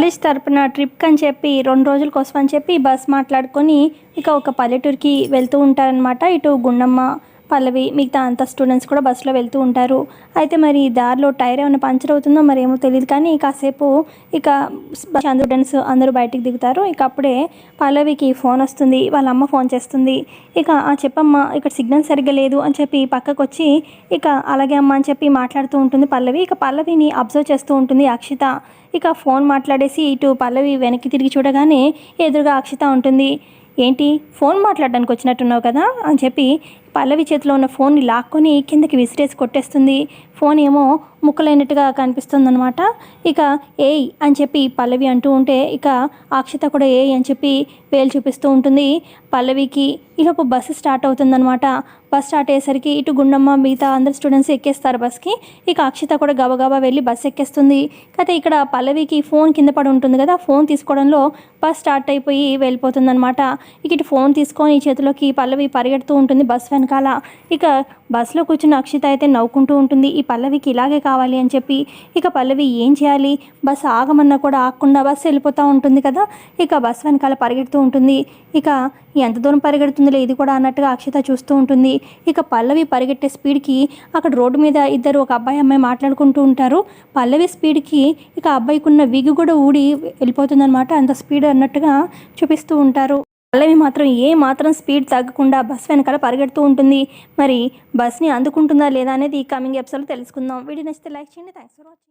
College తరపున ట్రిప్కి అని చెప్పి రెండు రోజుల కోసం అని చెప్పి బస్ మాట్లాడుకొని ఇక ఒక పల్లెటూరుకి వెళ్తూ ఉంటారనమాట ఇటు గుండమ్మ పల్లవి మిగతా అంత స్టూడెంట్స్ కూడా బస్సులో వెళ్తూ ఉంటారు. అయితే మరి దారిలో టైర్ ఏమైనా పంచర్ అవుతుందో మరి ఏమో తెలియదు కానీ కాసేపు ఇక స్టూడెంట్స్ అందరూ బయటికి దిగుతారు. ఇక అప్పుడే పల్లవికి ఫోన్ వస్తుంది వాళ్ళ అమ్మ ఫోన్ చేస్తుంది. ఇక ఆ చెప్పమ్మా ఇక్కడ సిగ్నల్ సరిగ్గా లేదు అని చెప్పి పక్కకు వచ్చి ఇక అలాగే అమ్మ అని చెప్పి మాట్లాడుతూ ఉంటుంది పల్లవి. ఇక పల్లవిని అబ్జర్వ్ చేస్తూ ఉంటుంది అక్షిత. ఇక ఫోన్ మాట్లాడేసి ఇటు పల్లవి వెనక్కి తిరిగి చూడగానే ఎదురుగా అక్షిత ఉంటుంది. ఏంటి ఫోన్ మాట్లాడడానికి వచ్చినట్టున్నావు కదా అని చెప్పి పల్లవి చేతిలో ఉన్న ఫోన్ని లాక్కొని కిందకి విసిరేసి కొట్టేస్తుంది. ఫోన్ ఏమో ముక్కలైనట్టుగా కనిపిస్తుందన్నమాట. ఇక ఏయ్ అని చెప్పి పల్లవి అంటూ ఉంటే ఇక అక్షిత కూడా ఏయ్ అని చెప్పి వేలు చూపిస్తూ ఉంటుంది. పల్లవికి ఈలోపు బస్సు స్టార్ట్ అవుతుందన్నమాట. బస్ స్టార్ట్ అయ్యేసరికి ఇటు గుండమ్మ మిగతా అందరు స్టూడెంట్స్ ఎక్కేస్తారు బస్కి ఇక అక్షిత కూడా గబగబా వెళ్ళి బస్ ఎక్కేస్తుంది. అయితే ఇక్కడ పల్లవికి ఫోన్ కింద పడి ఉంటుంది కదా ఫోన్ తీసుకోవడంలో బస్ స్టార్ట్ అయిపోయి వెళ్ళిపోతుందన్నమాట. ఇక ఇటు ఫోన్ తీసుకొని చేతిలోకి పల్లవి పరిగెడుతూ ఉంటుంది బస్ వెనకాల. ఇక బస్సులో కూర్చున్న అక్షిత అయితే నవ్వుకుంటూ ఉంటుంది. ఈ పల్లవికి ఇలాగే కావాలి అని చెప్పి ఇక పల్లవి ఏం చేయాలి? బస్సు ఆగమన్నా కూడా ఆగకుండా బస్సు వెళ్ళిపోతూ ఉంటుంది కదా? ఇక బస్సు వెనకాల పరిగెడుతూ ఉంటుంది. ఇక ఎంత దూరం పరిగెడుతుంది ఇది కూడా అన్నట్టుగా అక్షిత చూస్తూ ఉంటుంది. ఇక పల్లవి పరిగెట్టే స్పీడ్కి అక్కడ రోడ్డు మీద ఇద్దరు ఒక అబ్బాయి అమ్మాయి మాట్లాడుకుంటూ ఉంటారు. పల్లవి స్పీడ్కి ఇక అబ్బాయికి ఉన్న విగి కూడా ఊడి వెళ్ళిపోతుందన్నమాట. అంత స్పీడ్ అన్నట్టుగా చూపిస్తూ ఉంటారు. పల్లవి మాత్రం ఏ మాత్రం స్పీడ్ తగ్గకుండా బస్ వెనకాల పరిగెడుతూ ఉంటుంది. మరి బస్ని అందుకుంటుందా లేదా అనేది ఈ కమింగ్ ఎపిసోడ్ తెలుసుకుందాం. వీడియో నచ్చితే లైక్ చేయండి. Thanks for watching.